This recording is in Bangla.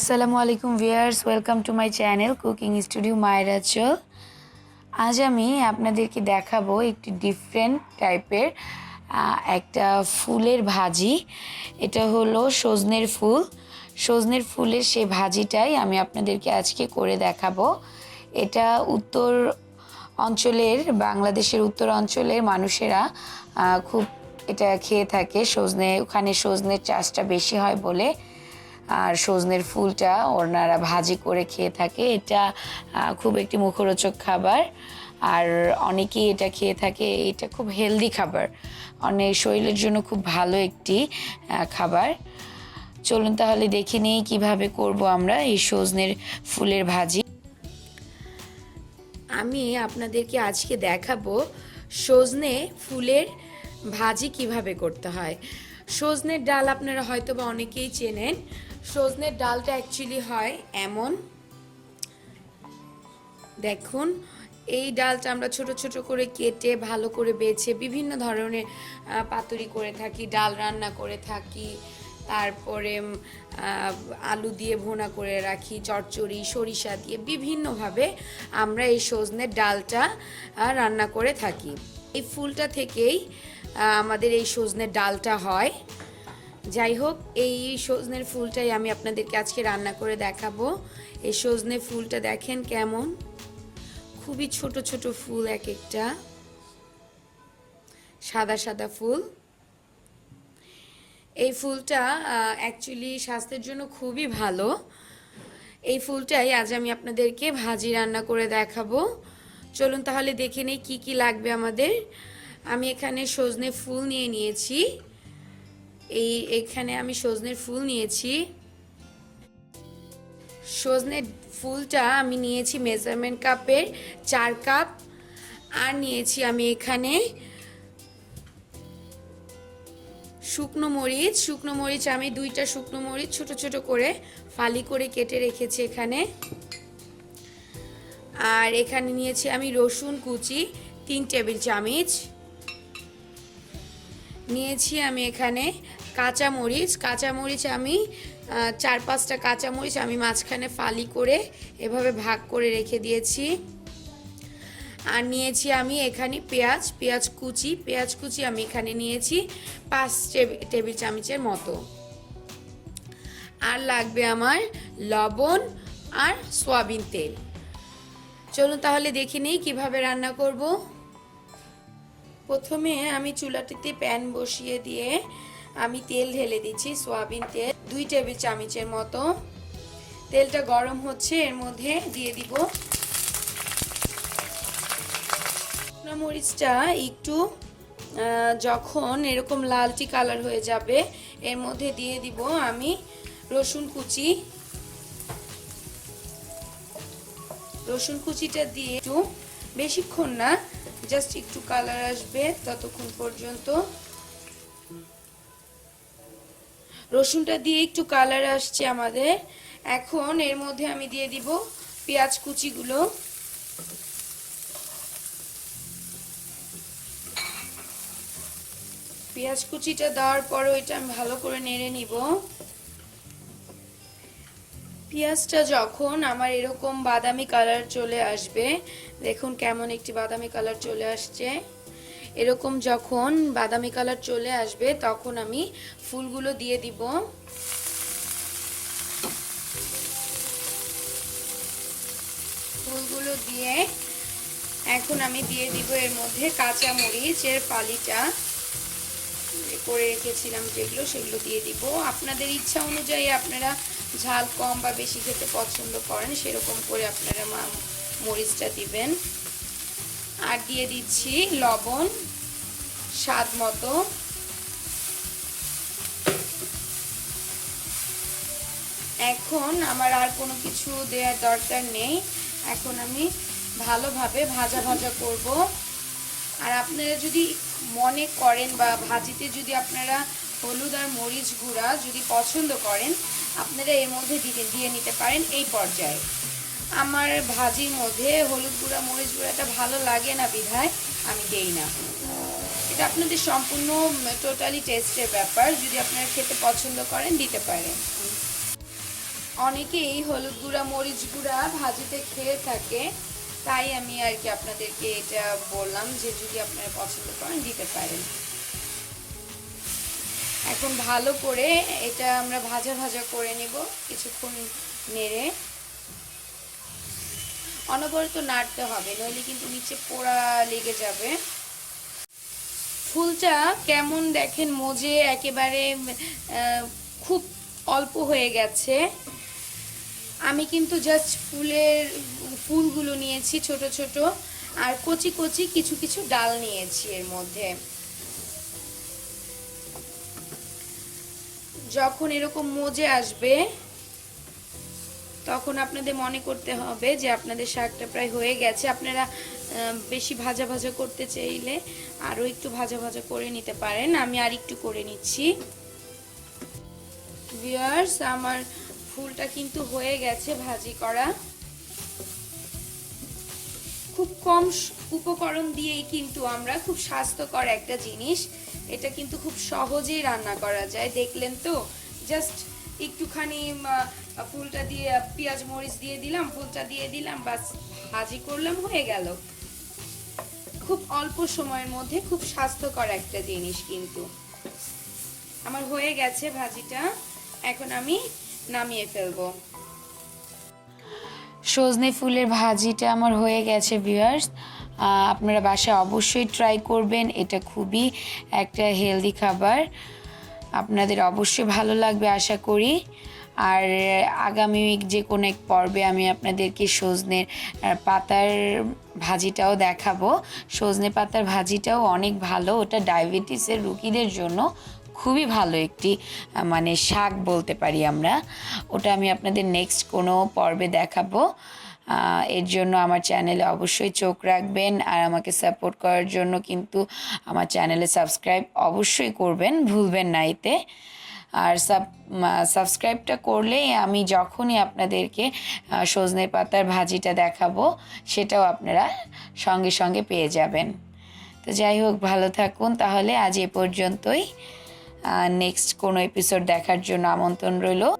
আসসালামু আলাইকুম viewers welcome to my channel cooking studio মায়েরা চল আজ আমি আপনাদেরকে দেখাবো একটি ডিফারেন্ট টাইপের একটা ফুলের ভাজি। এটা হলো সজনের ফুল। সজনের ফুলের সেই ভাজিটাই আমি আপনাদেরকে আজকে করে দেখাবো। এটা উত্তর অঞ্চলের, বাংলাদেশের উত্তর অঞ্চলের মানুষেরা খুব এটা খেয়ে থাকে। সজনে, ওখানে সজনের চাষটা বেশি হয় বলে আর সজনের ফুলটা ওনারা ভাজি করে খেয়ে থাকে। এটা খুব একটি মুখরোচক খাবার। আর অনেকেই এটা খেয়ে থাকে, এটা খুব হেলদি খাবার। অনেক শরীরের জন্য খুব ভালো একটি খাবার। চলুন তাহলে দেখে নিই কীভাবে করব আমরা এই সজনের ফুলের ভাজি। আমি আপনাদেরকে আজকে দেখাবো সজনে ফুলের ভাজি কীভাবে করতে হয়। সজনের ডাল আপনারা হয়তো বা অনেকেই চেনেন সজনের ডালটা অ্যাকচুয়ালি হয় এমন। দেখুন, এই ডালটা আমরা ছোট ছোট করে কেটে ভালো করে বেছে বিভিন্ন ধরনের পাতুরি করে থাকি, ডাল রান্না করে থাকি, তারপরে আলু দিয়ে ভুনা করে রাখি, চচ্চড়ি, সরিষা দিয়ে বিভিন্নভাবে আমরা এই সজনের ডালটা রান্না করে থাকি। এই ফুলটা থেকেই আমাদের এই সজনের ডালটা হয়। যাই হোক, এই সজনের ফুলটাই আমি আপনাদেরকে আজকে রান্না করে দেখাবো। এই সজনে ফুলটা দেখেন কেমন? খুবই ছোট ছোট ফুল এক একটা। সাদা সাদা ফুল। এই ফুলটা অ্যাকচুয়ালি স্বাস্থ্যের জন্য খুবই ভালো। এই ফুলটাই আজ আমি আপনাদেরকে ভাজি রান্না করে দেখাবো। চলুন তাহলে দেখে নেই কী কী লাগবে আমাদের। আমি এখানে সজনে ফুল নিয়ে নিয়েছি। এই, এখানে আমি সজনের ফুল নিয়েছি। সজনের ফুলটা আমি নিয়েছি মেজারমেন্ট কাপের চার কাপ, আর নিয়েছি আমি এখানে শুকনো মরিচ। শুকনো মরিচ, আমি দুইটা শুকনো মরিচ ছোট ছোট করে ফালি করে কেটে রেখেছি এখানে। আর এখানে নিয়েছি আমি রসুন কুচি, তিন টেবিল চামচ। নিয়েছি আমি এখানে কাঁচা মরিচ কাঁচা মরিচ আমি চার পাঁচটা কাঁচা মরিচ আমি মাঝখানে ফালি করে এভাবে ভাগ করে রেখে দিয়েছি। আর নিয়েছি আমি এখানে পেঁয়াজ পেঁয়াজ কুচি পেঁয়াজ কুচি আমি এখানে নিয়েছি পাঁচ টেবিল চামচের মতো। আর লাগবে আমার লবণ আর সয়াবিন তেল। চলুন তাহলে দেখে নিই কীভাবে রান্না করব। প্রথমে আমি চুলাটিতে প্যান বসিয়ে দিয়ে আমি তেল ঢেলে দিচ্ছি, সয়াবিন তেল, দুই টেবিল চামচের মতো। তেলটা গরম হচ্ছে, এর মধ্যে দিয়ে দিব মরিচটা একটু যখন এরকম লালটি কালার হয়ে যাবে, এর মধ্যে দিয়ে দিব আমি রসুন কুচি। রসুন কুচিটা দিয়ে একটু, বেশিক্ষণ না জাস্ট একটু কালার আসবে ততক্ষণ পর্যন্ত। রসুনটা দিয়ে একটু কালার আসছে আমাদের। এখন এর মধ্যে আমি দিয়ে দিব পেঁয়াজ কুচিগুলো। পেঁয়াজ কুচিটা দেওয়ার পরও এটা আমি ভালো করে নেড়ে নিব। পেঁয়াজটা যখন আমার এরকম বাদামি কালার চলে আসবে, দেখুন কেমন একটি বাদামি কালার চলে আসছে। এরকম যখন বাদামি কালার চলে আসবে, তখন আমি ফুলগুলো দিয়ে দিব। ফুলগুলো দিয়ে এখন আমি দিয়ে দিব এর মধ্যে কাঁচা মরিচের পালিটা। করে রেখেছিলাম যেগুলো, সেগুলো দিয়ে দিব। আপনাদের ইচ্ছা অনুযায়ী আপনারা ঝাল কম বা বেশি খেতে পছন্দ করেন, সেরকম করে আপনারা মরিচটা দিবেন। আর দিয়ে দিচ্ছি লবণ, স্বাদ মতো। এখন আমার আর কোনো কিছু দেওয়ার দরকার নেই। এখন আমি ভালোভাবে ভাজা ভাজা করব। আর আপনারা যদি মনে করেন বা ভাজিতে যদি আপনারা হলুদ আর মরিচ গুঁড়া যদি পছন্দ করেন, আপনারা এর মধ্যে দিয়ে দিয়ে নিতে পারেন এই পর্যায়ে। আমার ভাজির মধ্যে হলুদ গুঁড়া, মরিচ গুঁড়াটা ভালো লাগে না বিধায় আমি দেই না। এটা আপনাদের সম্পূর্ণ টোটালি টেস্টের ব্যাপার। যদি আপনারা খেতে পছন্দ করেন, দিতে পারেন। অনেকেই হলুদ গুঁড়া, মরিচ গুঁড়া ভাজিতে খেয়ে থাকে। তাই আমি আর কি আপনাদেরকে এটা বললাম যে, যদি আপনারা পছন্দ করেন, দিতে পারেন। এখন ভালো করে এটা আমরা ভাজা ভাজা করে নেব, কিছুক্ষণ নেড়ে। অনবরত নাড়তে হবে, নইলে কিন্তু নিচে পোড়া লেগে যাবে। ফুলটা কেমন দেখেন, মজে একেবারে খুব অল্প হয়ে গেছে। আমি কিন্তু জাস্ট ফুলের, ফুলগুলো নিয়েছি ছোট ছোট, আর কচি কচি কিছু কিছু ডাল নিয়েছি এর মধ্যে। যখন এরকম মজে আসবে তখন আপনাদের মনে করতে হবে যে আপনাদের শাকটা প্রায় হয়ে গেছে। আপনারা বেশি ভাজা ভাজা করতে চাইলে আরও একটু ভাজা ভাজা করে নিতে পারেন। আমি আর একটু করে নিচ্ছি। ভিউয়ার্স আমার ফুলটা কিন্তু হয়ে গেছে ভাজি করা। খুব কম উপকরণ দিয়েই কিন্তু আমরা খুব স্বাস্থ্যকর একটা জিনিস। এটা কিন্তু খুব সহজেই রান্না করা যায়, দেখলেন তো? জাস্ট একটুখানি ফুলটা দিয়ে, পেঁয়াজ, মরিচ দিয়ে দিলাম, ফুলটা দিয়ে দিলাম বাস ভাজি করলাম, হয়ে গেল। খুব অল্প সময়ের মধ্যে খুব স্বাস্থ্যকর একটা জিনিস কিন্তু। আমার হয়ে গেছে ভাজিটা, এখন আমি নামিয়ে ফেলব। সজনে ফুলের ভাজিটা আমার হয়ে গেছে ভিউয়ার্স আপনারা বাসায় অবশ্যই ট্রাই করবেন, এটা খুবই একটা হেলদি খাবার। আপনাদের অবশ্যই ভালো লাগবে, আশা করি। আর আগামী যে কোনো এক পর্বে আমি আপনাদেরকে সজনের পাতার ভাজিটাও দেখাবো। সজনে পাতার ভাজিটাও অনেক ভালো। ওটা ডায়াবেটিসের রুগীদের জন্য খুবই ভালো একটি মানে শাক বলতে পারি আমরা। ওটা আমি আপনাদের নেক্সট কোনো পর্বে দেখাবো। এর জন্য আমার চ্যানেলে অবশ্যই চোখ রাখবেন আর আমাকে সাপোর্ট করার জন্য কিন্তু আমার চ্যানেলে সাবস্ক্রাইব অবশ্যই করবেন। ভুলবেন না এতে। আর সাব সাবস্ক্রাইবটা করলেই আমি যখনই আপনাদেরকে সজনে পাতার ভাজিটা দেখাবো, সেটাও আপনারা সঙ্গে সঙ্গে পেয়ে যাবেন। তো যাই হোক, ভালো থাকুন। তাহলে আজ এ পর্যন্তই। নেক্সট কোনো এপিসোড দেখার জন্য আমন্ত্রণ রইল।